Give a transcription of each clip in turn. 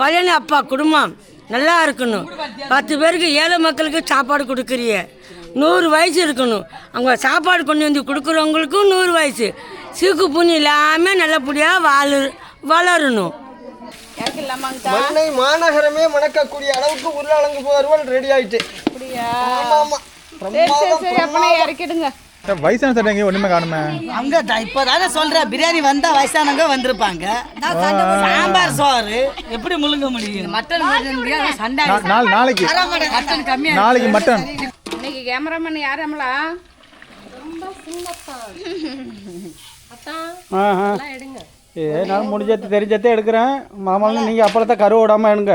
பழனி அப்பா குடும்பம் நல்லா இருக்கணும். பத்து பேருக்கு ஏழை மக்களுக்கு சாப்பாடு கொடுக்குறிய. நூறு வயசு இருக்கணும். அவங்க சாப்பாடு கொண்டு வந்து கொடுக்குறவங்களுக்கும் நூறு வயசு. சீக்கு புண்ணி இல்லாமல் நல்லபடியாக வாழ வளரணும். மண்ணை மாநகரமே மணக்கக்கூடிய அளவுக்கு உருளாலங்கு வருவல் ரெடி ஆயிட்டு. ஆமா ஆமா. பிரமாதம், இறக்கிடுங்க. வயசான சட்டை எங்கேயும் ஒன்றுமே காணுமே. அங்க இப்போதானே சொல்ற பிரியாணி வந்தா வயசானவங்க வந்திருப்பாங்க. சாம்பார் சோறு. எப்படி முழுங்க முடியும்? மட்டன் சண்டை நாளைக்கு. மட்டன். கம்மியா நாளைக்கு மட்டன். இன்னைக்கு கேமராமேன் யாரம்லா நான் முடிஞ்சது தெரிஞ்சதே எடுக்கிறேன். மாமாலும் நீங்கள் அப்புறத்தை கரு விடாமல் எடுங்க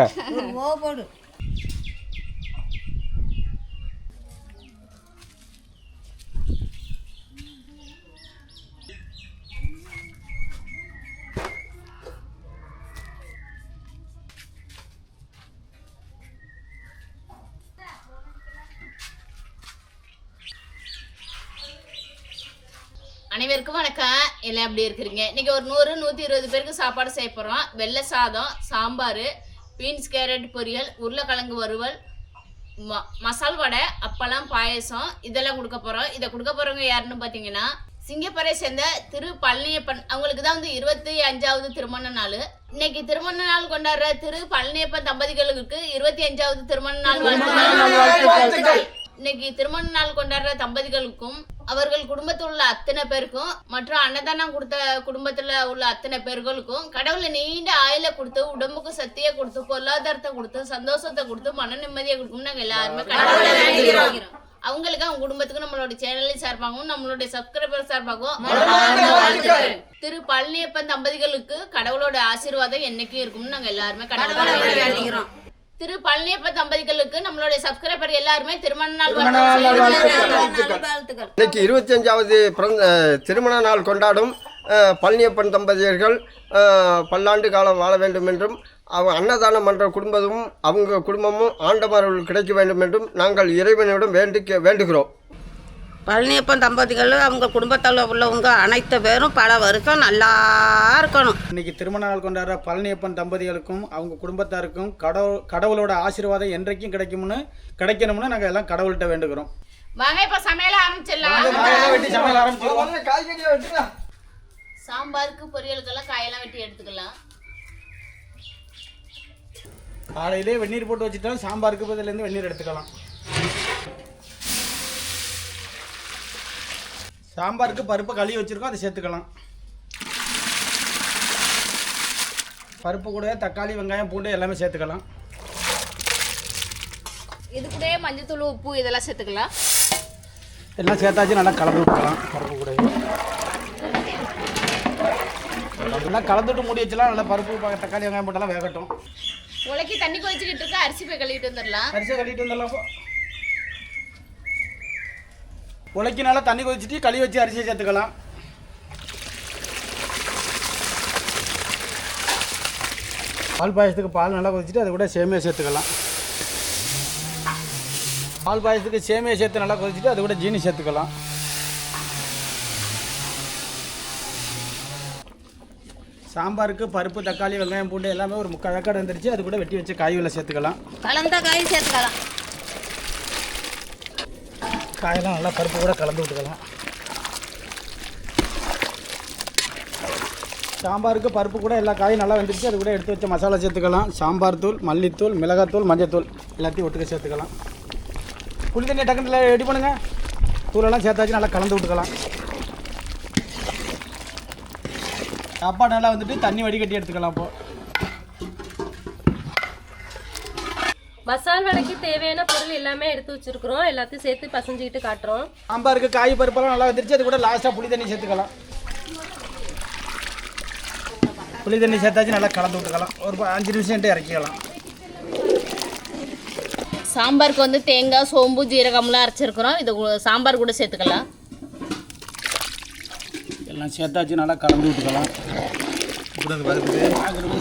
அனைவருக்கும் வணக்கம். எல்லாம் எப்படி இருக்கிறீங்க? இன்னைக்கு ஒரு நூறு நூற்றி இருபது பேருக்கு சாப்பாடு செய்ய போகிறோம் வெள்ளை சாதம் சாம்பார் பீன்ஸ் கேரட் பொரியல் உருளைக்கிழங்கு வறுவல் ம மசால் வடை அப்பளம் பாயசம் இதெல்லாம் கொடுக்க போகிறோம் இதை கொடுக்க போகிறவங்க யாருன்னு பார்த்தீங்கன்னா சிங்கப்பூரை சேர்ந்த திரு பழனியப்பன். அவங்களுக்கு தான் வந்து இருபத்தி அஞ்சாவது திருமண நாள். இன்னைக்கு திருமண நாள் கொண்டாடுற திரு பழனியப்பன் தம்பதிகளுக்கு இருபத்தி அஞ்சாவது திருமண நாள் இன்னைக்கு திருமண நாள் கொண்டாடுற தம்பதிகளுக்கும் அவர்கள் குடும்பத்தில் உள்ள அத்தனை பேருக்கும் மற்றும் அன்னதானம் கொடுத்த குடும்பத்துல உள்ள அத்தனை பேர்களுக்கும் கடவுளை நீண்ட ஆயுள கொடுத்து உடம்புக்கு சக்தியை கொடுத்து பொருளாதாரத்தை கொடுத்து சந்தோஷத்தை கொடுத்து மன நிம்மதியை கொடுக்கும் நாங்க எல்லாருமே கடவுளை அவங்களுக்கு அவங்க குடும்பத்துக்கு நம்மளோட சேனலின் சார்பாகவும் நம்மளுடைய சப்ஸ்கிரைபர் சார்பாகவும். திரு பழனியப்பன் தம்பதிகளுக்கு கடவுளோட ஆசீர்வாதம் என்னைக்கும் இருக்கும்னு நாங்க எல்லாருமே கடவுளை வேண்டிக்கிறோம். திரு பழனியப்ப தம்பதிகளுக்கு நம்மளுடைய சப்ஸ்கிரைபர் எல்லாருமே திருமண நாள் வாழ்த்துக்கள். இன்னைக்கு இருபத்தி அஞ்சாவது பிறந்த திருமண நாள் கொண்டாடும் பழனியப்பன் தம்பதியர்கள் பல்லாண்டு காலம் வாழ வேண்டும் என்றும் அவங்க அன்னதானம் பண்ணுற குடும்பமும் அவங்க குடும்பமும் ஆண்டவர்கள் கிடைக்க வேண்டும் என்றும் நாங்கள் இறைவனிடம் வேண்டிக்க வேண்டுகிறோம். பழனியப்பன் தம்பதிகள் அவங்க குடும்பத்தில் உள்ளவங்க அனைத்து பேரும் பல வருஷம் நல்லா இருக்கணும். இன்னைக்கு திருமண நாள் கொண்டாடுற பழனியப்பன் தம்பதிகளுக்கும் அவங்க குடும்பத்தாருக்கும் கடவுள் கடவுளோட ஆசீர்வாதம் என்றைக்கும் கிடைக்கும்னு கிடைக்கணும்னு நாங்கள் எல்லாம் கடவுள்கிட்ட வேண்டுகிறோம். வாங்க இப்ப சமையல ஆரம்பிச்சிடலாம். காய்கறியை வெட்டுங்க சாம்பாருக்கு பொரியலுக்கெல்லாம் காயெல்லாம் வெட்டி எடுத்துக்கலாம். காலையிலே வெந்நீர் போட்டு வச்சுட்டா சாம்பாருக்கு பதிலேருந்து வெந்நீர் எடுத்துக்கலாம். சாம்பாருக்கு பருப்பு கழுவி வச்சுருக்கோம் அதை சேர்த்துக்கலாம். பருப்பு கூட தக்காளி வெங்காயம் பூண்டு எல்லாமே சேர்த்துக்கலாம். இது கூட மஞ்சத்தூள் உப்பு இதெல்லாம் சேர்த்துக்கலாம். எல்லாம் சேர்த்தாச்சு நல்லா கலந்து விட்டுக்கலாம். பருப்பு கூட நல்லா கலந்துட்டு மூடி வச்சலாம் நல்லா பருப்பு தக்காளி வெங்காயம் போட்டெல்லாம் வேகட்டும். உலக்கி தண்ணி கொதிச்சுக்கிட்டு இருக்கு அரிசி போய் கழுவிட்டு வந்துடலாம். அரிசியை கழுவிட்டு வந்துடலாம். உலக்கினால தண்ணி கொதிச்சுட்டு களி வச்சு அரிசியை சேர்த்துக்கலாம். பால் பாயசத்துக்கு பால் நல்லா கொதிச்சுட்டு அது கூட சேமியா சேர்த்துக்கலாம். பால் பாயசத்துக்கு சேமியா சேர்த்து நல்லா கொதிச்சுட்டு அது கூட ஜீனி சேர்த்துக்கலாம். சாம்பாருக்கு பருப்பு தக்காளி வெங்காயம் பூண்டு எல்லாமே ஒரு முக்கால் வேக்காடு வந்துருச்சு. அது கூட வெட்டி வச்சு காய்களை சேர்த்துக்கலாம். கலந்த காய் சேர்த்துக்கலாம். காயெல்லாம் நல்லா பருப்பு கூட கலந்து விட்டுக்கலாம். சாம்பாருக்கு பருப்பு கூட எல்லா காயும் நல்லா வந்துருச்சு. அது கூட எடுத்து வச்ச மசாலா சேர்த்துக்கலாம். சாம்பார் தூள் மல்லித்தூள் மிளகாத்தூள் மஞ்சத்தூள் எல்லாத்தையும் ஒட்டுக்க சேர்த்துக்கலாம். புளி தண்ணி டக்குன்னு ரெடி பண்ணுங்கள் தூளெல்லாம் சேர்த்தாச்சு நல்லா கலந்து விட்டுக்கலாம். சாப்பாடு நல்லா வந்துட்டு தண்ணி வடிகட்டி எடுத்துக்கலாம் இப்போது மசால் வடைக்கு தேவையான பொருள் எல்லாமே எடுத்து வச்சிருக்கிறோம். எல்லாத்தையும் சேர்த்து பசஞ்சுக்கிட்டு காட்டுறோம். சாம்பாருக்கு காய் பருப்பெல்லாம் நல்லா வந்துருச்சு. அது கூட லாஸ்ட்டாக புளி தண்ணி சேர்த்துக்கலாம். புளி தண்ணி சேர்த்தாச்சு நல்லா கலந்து விட்டுக்கலாம். ஒரு அஞ்சு நிமிஷம் இறக்கிக்கலாம். சாம்பாருக்கு வந்து தேங்காய் சோம்பு ஜீரகம்லாம் அரைச்சிருக்கிறோம். இது சாம்பார் கூட சேர்த்துக்கலாம். எல்லாம் சேர்த்தாச்சு நல்லா கலந்து விட்டுக்கலாம்.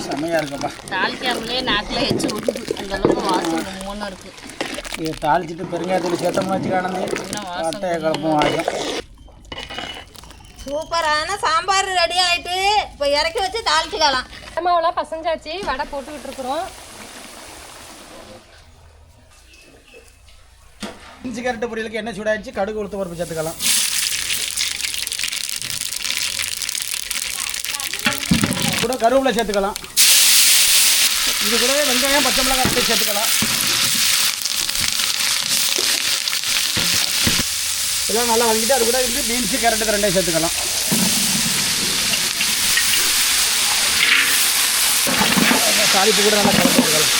செம்மையாக இருக்குப்பா தாளிக்காமலே நாக்கில் எச்சு விடுது அந்த அளவுக்கு வாசம் மூணு இருக்கு. இதை தாளிச்சிட்டு பெருங்காயத்தூள் சேர்த்தோம்னு வச்சுக்கானே அட்டையை கலப்பும் ஆகும் சூப்பரான சாம்பார் ரெடி ஆயிட்டு இப்போ இறக்கி வச்சு தாளிச்சுக்கலாம். மாவுலாம் பசஞ்சாச்சு வடை போட்டுக்கிட்டு இருக்கிறோம். இஞ்சி கேரட்டு பொரியலுக்கு என்ன சூடாயிடுச்சு கடுகு உளுத்து பருப்பு சேர்த்துக்கலாம். கூட கருவேப்பிலை சேர்த்துக்கலாம். இது கூடவே வெங்காயம் பச்சை மிளகாய் அரைச்சு சேர்த்துக்கலாம். இதெல்லாம் நல்லா வாங்கிட்டு அது கூட வந்து பீன்ஸு கேரட்டு ரெண்டையும் சேர்த்துக்கலாம். தாளிப்பு கூட நல்லா கலந்துக்கலாம்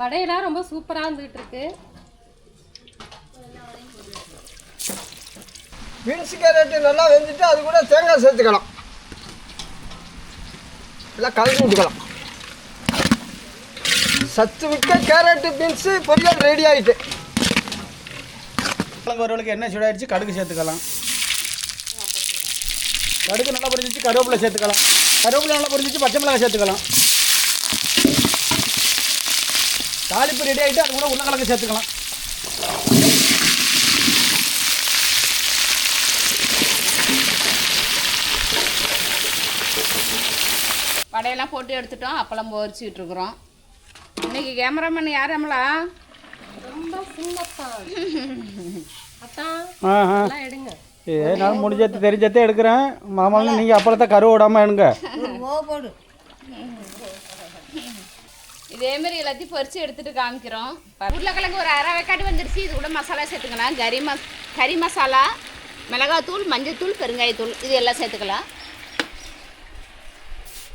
வடையெல்லாம் ரொம்ப சூப்பராக இருந்துகிட்டு இருக்கு பீன்ஸ் கேரட்டு நல்லா வெந்துட்டு அது கூட தேங்காய் சேர்த்துக்கலாம். எல்லாம் கலந்து விட்டுக்கலாம் சத்து மிக்க கேரட்டு பீன்ஸு பொரியல் ரெடி ஆகிட்டு கிழங்கு வறுவலுக்கு என்ன சூடாயிடுச்சு கடுகு சேர்த்துக்கலாம். கடுகு நல்லா பொரிஞ்சிச்சு கருவேப்பிலை சேர்த்துக்கலாம். கருவேப்பிலை நல்லா பொரிஞ்சிச்சு பச்சை மிளகாய் சேர்த்துக்கலாம். தாளிப்பு ரெடி ஆகிட்டு அது கூட உருளைக்கிழங்கு சேர்த்துக்கலாம். வடையெல்லாம் போட்டு எடுத்துட்டோம்? அப்பளம் பொரிச்சிட்டு இருக்கிறோம். இன்னைக்கு கேமராமேன் யார் நம்மளா ரொம்ப எல்லாம் எடுங்க. ஏ நான் முடிஞ்சது தெரிஞ்சதே எடுக்கிறேன். மாமாலும் நீங்கள் அப்பளத்தை கருவு விடாமல் எடுங்க. இதே மாதிரி எல்லாத்தையும் பொரிச்சு எடுத்துட்டு காமிக்கிறோம். உருளைக்கிழங்கு ஒரு அரை வெக்காட்டு வந்துருச்சு. இது கூட மசாலா சேர்த்துக்கலாம். கறி மஸ் கறி மசாலா மிளகாத்தூள் மஞ்சத்தூள் பெருங்காயத்தூள் இது எல்லாம் சேர்த்துக்கலாம்.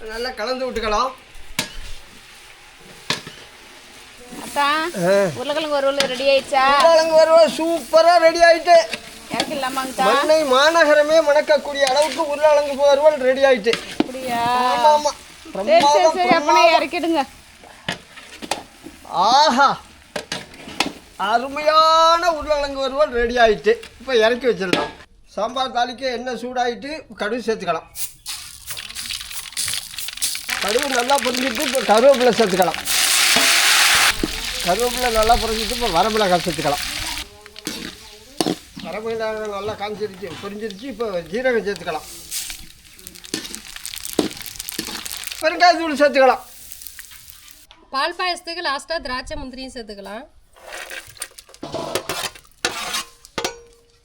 நல்லா கலந்து விட்டுக்கலாம். உருளைக்கிழங்கு ஒரு ரெடி ஆயிடுச்சா? உருளைக்கிழங்கு வறுவல் சூப்பராக ரெடி ஆகிட்டு இறக்கிடலாமாங்கத்தா மண்ணை மாநகரமே மணக்கக்கூடிய அளவுக்கு உருளைக்கிழங்கு வறுவல் ரெடி அப்பனே இறக்கிடுங்க. ஆஹா. அருமையான உருளைக்கிழங்கு வறுவல் ரெடி ஆயிட்டு. இப்போ இறக்கி வச்சிடலாம். சாம்பார் தாளிக்கு எண்ணெய் சூடாயிட்டு கடுகு சேர்த்துக்கலாம். கருவு நல்லா புரிஞ்சுட்டு இப்போ கருவேப்பிலை சேர்த்துக்கலாம். கருவேப்பிலை நல்லா புரிஞ்சிட்டு இப்போ வரமிளகாய் சேர்த்துக்கலாம். வரமிளகாய் நல்லா காஞ்சிருச்சு புரிஞ்சிருச்சு இப்போ ஜீரகம் சேர்த்துக்கலாம். பெருங்காயத்தூள் சேர்த்துக்கலாம். பால் பாயசத்துக்கு லாஸ்ட்டாக திராட்சை முந்திரியும் சேர்த்துக்கலாம்.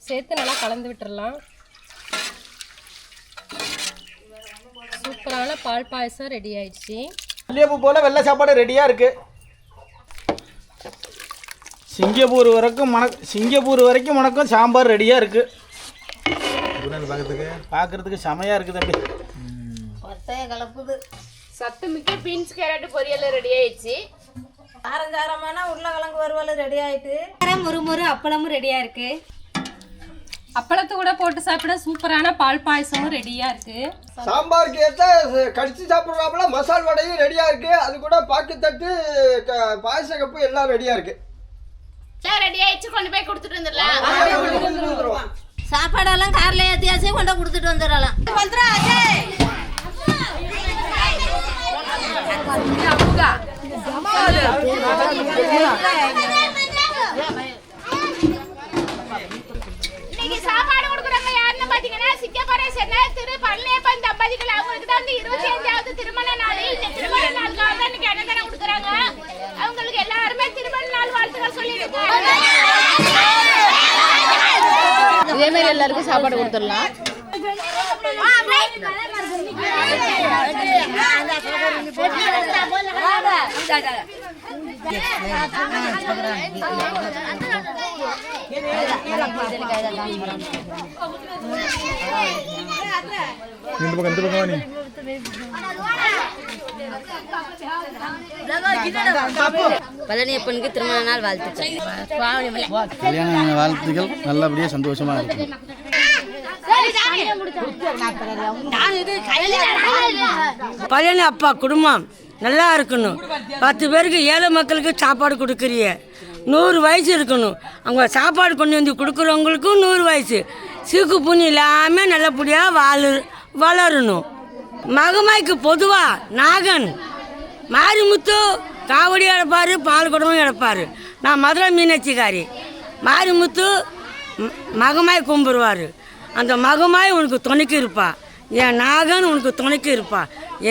சேர்த்து நல்லா கலந்து விட்டுடலாம் சூப்பரான பால் பாயசம் ரெடி ஆயிடுச்சு. மல்லிகைப்பூ போல் வெள்ளை சாப்பாடு ரெடியாக இருக்குது சிங்கப்பூர் வரைக்கும் மணக் சிங்கப்பூர் வரைக்கும் மணக்கும் சாம்பார் ரெடியாக இருக்குது பார்க்கறதுக்கு? பார்க்குறதுக்கு செமையாக இருக்குது தம்பி. சத்து மிக்க பீன்ஸ் கேரட் பொரியல் ரெடி ஆயிடுச்சு. காரஞ்சாரமான உருளைக்கிழங்கு வறுவல் ரெடி ஆயிட்டு. முறுமுறு அப்பளமும் ரெடியாக இருக்கு. அப்பளத்தை கூட போட்டு சாப்பிட சூப்பரான பால் பாயசமும் ரெடியாக இருக்கு. சாம்பாருக்கு ஏற்ற கடிச்சு சாப்பிட்றாப்புல மசால் வடையும் ரெடியாக இருக்குது அது கூட பாக்குத்தட்டு க- பாயச கப்பு எல்லாம் ரெடியாக இருக்குது எல்லாம் ரெடி ஆயிடுச்சு. கொண்டு போய் கொடுத்துட்டு வந்துடலாம் சாப்பாடெல்லாம் காரில் ஏற்றியாச்சே கொண்டு கொடுத்துட்டு வந்துடலாம். இன்னைக்கு சாப்பாடு கொடுக்குறவங்க யாருன்னு பாத்தீங்கன்னா சிங்கப்பரை சென்னை திரு பழனியப்பன் தம்பதிகள் அவங்களுக்கு தான் வந்து இருபத்தி அஞ்சாவது திருமண நாள். இந்த திருமண நாளுக்காக தான் இன்னைக்கு அன்னதானம் கொடுக்குறாங்க. அவங்களுக்கு எல்லாருமே திருமண நாள் வாழ்த்துக்கள் சொல்லியிருக்காங்க. இதே மாதிரி எல்லாருக்கும் சாப்பாடு கொடுத்துடலாம். இந்த பக்கம் இந்த பக்கம் நீ பழனியப்பனுக்கு திருமண நாள் வாழ்த்துக்கள். கல்யாண வாழ்த்துக்கள் நல்லபடியாக சந்தோஷமாக இருக்கு பழனி அப்பா குடும்பம் நல்லா இருக்கணும். பத்து பேருக்கு ஏழை மக்களுக்கு சாப்பாடு கொடுக்குறிய. நூறு வயசு இருக்கணும். அவங்க சாப்பாடு கொண்டு வந்து கொடுக்குறவங்களுக்கும் நூறு வயசு. சீக்கு புண்ணி இல்லாமல் நல்லபடியாக வாழ வளரணும். மகமாய்க்கு பொதுவாக நாகன். மாரிமுத்து காவடி எடுப்பார் பால் குடமும் எடுப்பார் நான் மதுரை மீனாட்சிக்காரி. மாரிமுத்து மகமாய் கும்பிடுவார். அந்த மகமாய் உனக்கு துணைக்கு இருப்பா. என் நாகன் உனக்கு துணைக்கு இருப்பா.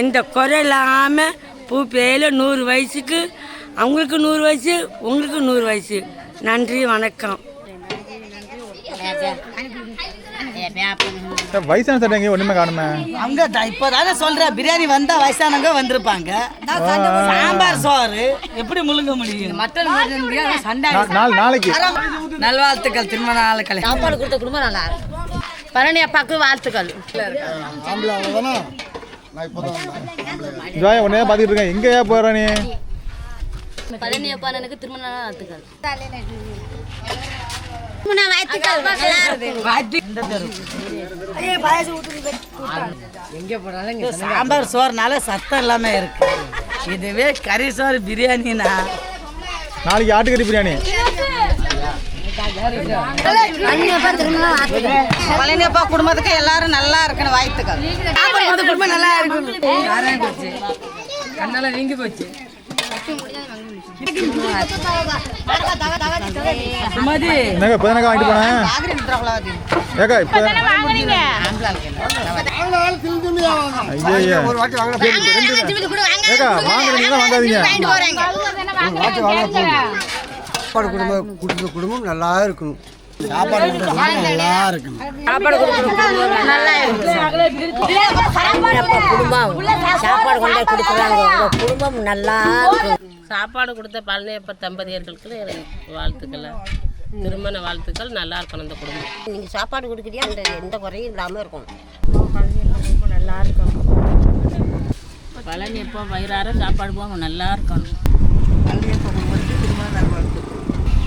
எந்த குறை இல்லாமல் பூ பேல நூறு வயசுக்கு அவங்களுக்கு நூறு வயசு உங்களுக்கு நூறு வயசு. நன்றி வணக்கம். வயசான சட்டை எங்கேயும் ஒன்றுமே காணுமே. அவங்க த- இப்பதானே சொல்ற பிரியாணி வந்தா வயசானவங்க வந்திருப்பாங்க. சாம்பார் சோறு. எப்படி முழுங்க முடியும்? மட்டன் சண்டை நாளைக்கு. நல்வாழ்த்துக்கள் திருமண நாளுக்களை. சாப்பாடு கொடுத்த குடும்பம் நல்லா இருக்கும். பழனி அப்பாவுக்கு வாழ்த்துக்கள். ஜாய் உடனே பார்த்துட்டு இருக்கேன். எங்கேயா போகிற நீ? பழனி அப்பா எனக்கு திருமண வாழ்த்துக்கள். சாம்பார் சோறுனால சத்தம் இல்லாம இருக்கு. இதுவே கறி சோறு பிரியாணினா. நாளைக்கு ஆட்டுக்கறி பிரியாணி. பழனி அப்பா குடும்பத்துக்கு எல்லாரும் நல்லா இருக்கணும் வாழ்த்துக்கள் குடும்பம் நல்லா இருக்கு சுமதி என்னக்கா இப்போ தானக்கா வாங்கிட்டு போனேன் ஏக்கா இப்போ ஐயோ ஒரு வாட்டி வாங்கின ஏக்கா வாங்குறீங்களா வாங்காதீங்க குடும்ப குடும்பம் நல்லா இருக்கணும். சாப்பாடு கொடுத்த குடும்பம் நல்லா இருக்கணும். குடும்பம் சாப்பாடு கொண்டு கொடுக்குறாங்க. குடும்பம் நல்லா சாப்பாடு கொடுத்த பழனியப்ப தம்பதியர்களுக்கு வாழ்த்துக்கள். திருமண வாழ்த்துக்கள். நல்லா இருக்கணும் இந்த குடும்பம். நீங்க சாப்பாடு கொடுக்குறியா? அந்த எந்த குறையும் இல்லாம இருக்கும் பழனியப்பா வயிறார சாப்பாடு போக நல்லா இருக்கணும்.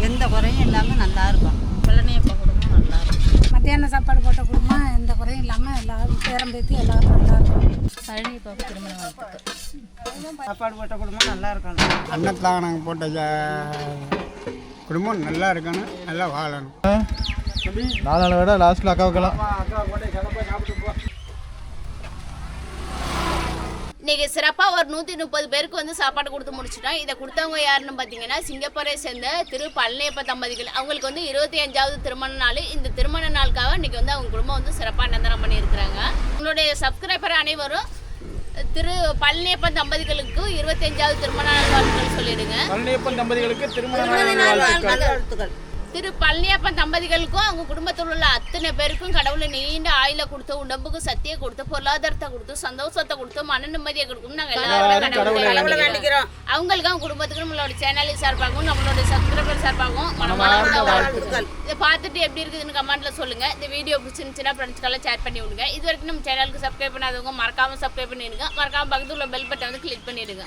எந்த குறையும் இல்லாம நல்லா இருக்கும் பழனியப்பா குடும்பம் நல்லா மத்தியான சாப்பாடு போட்ட குடும்பம் எந்த குறையும் இல்லாமல் எல்லாரும் பேரம் பேத்தி எல்லாரும் நல்லா இருக்கும் பழனியப்பாவுக்கு திருமண வாழ்த்துக்கள். சாப்பாடு போட்ட குடும்பம் நல்லா இருக்கணும். அன்னத்தில் நாங்கள் போட்ட ஜா- குடும்பம் நல்லா இருக்கணும் நல்லா வாழணும். நாலு நாள் விட லாஸ்ட்டில் அக்காவுக்கெல்லாம். இன்னைக்கு சிறப்பாக ஒரு நூற்றி முப்பது பேருக்கு வந்து சாப்பாடு கொடுத்து முடிச்சிட்டோம். இதை கொடுத்தவங்க யாருன்னு பார்த்தீங்கன்னா சிங்கப்பூரை சேர்ந்த திரு பழனியப்ப தம்பதிகள். அவங்களுக்கு வந்து இருபத்தி அஞ்சாவது திருமண நாள். இந்த திருமண நாளுக்காக இன்னைக்கு வந்து அவங்க குடும்பம் வந்து சிறப்பாக நிரந்தரம் பண்ணியிருக்கிறாங்க. உங்களுடைய சப்ஸ்கிரைபர் அனைவரும் திரு பழனியப்ப தம்பதிகளுக்கு இருபத்தஞ்சாவது திருமண நாள் வாழ்த்துக்கள் சொல்லிடுங்க. பழனியப்பன் தம்பதிகளுக்கு திருமண நாள் வாழ்த்துக்கள். திரு பழனியப்பன் தம்பதிகளுக்கும் அவங்க குடும்பத்தில் உள்ள அத்தனை பேருக்கும் கடவுளை நீண்ட ஆயில கொடுத்து உடம்புக்கு சத்தியை கொடுத்து பொருளாதாரத்தை கொடுத்து சந்தோஷத்தை கொடுத்து மன நிம்மதியை கொடுக்கும் நாங்க எல்லாரும் வேண்டிக்கிறோம். அவங்களுக்கு அவங்க குடும்பத்துக்கு நம்மளோட சேனலின் சார்பாகவும் நம்மளோட சப்ஸ்கிரைபர் சார்பாகவும் மனமார்ந்த வாழ்த்துக்கள். இதை பார்த்துட்டு எப்படி இருக்குதுன்னு கமெண்ட்ல சொல்லுங்க. இந்த வீடியோ பிடிச்சிருந்துச்சுன்னா ஃப்ரெண்ட்ஸ்க்கெல்லாம் ஷேர் பண்ணி விடுங்க. இது வரைக்கும் நம்ம சேனலுக்கு சப்ஸ்கிரைப் பண்ணாதவங்க மறக்காம சப்ஸ்கிரைப் பண்ணிடுங்க. மறக்காம பக்கத்துல உள்ள பெல் பட்டன் வந்து கிளிக் பண்ணிடுங்க.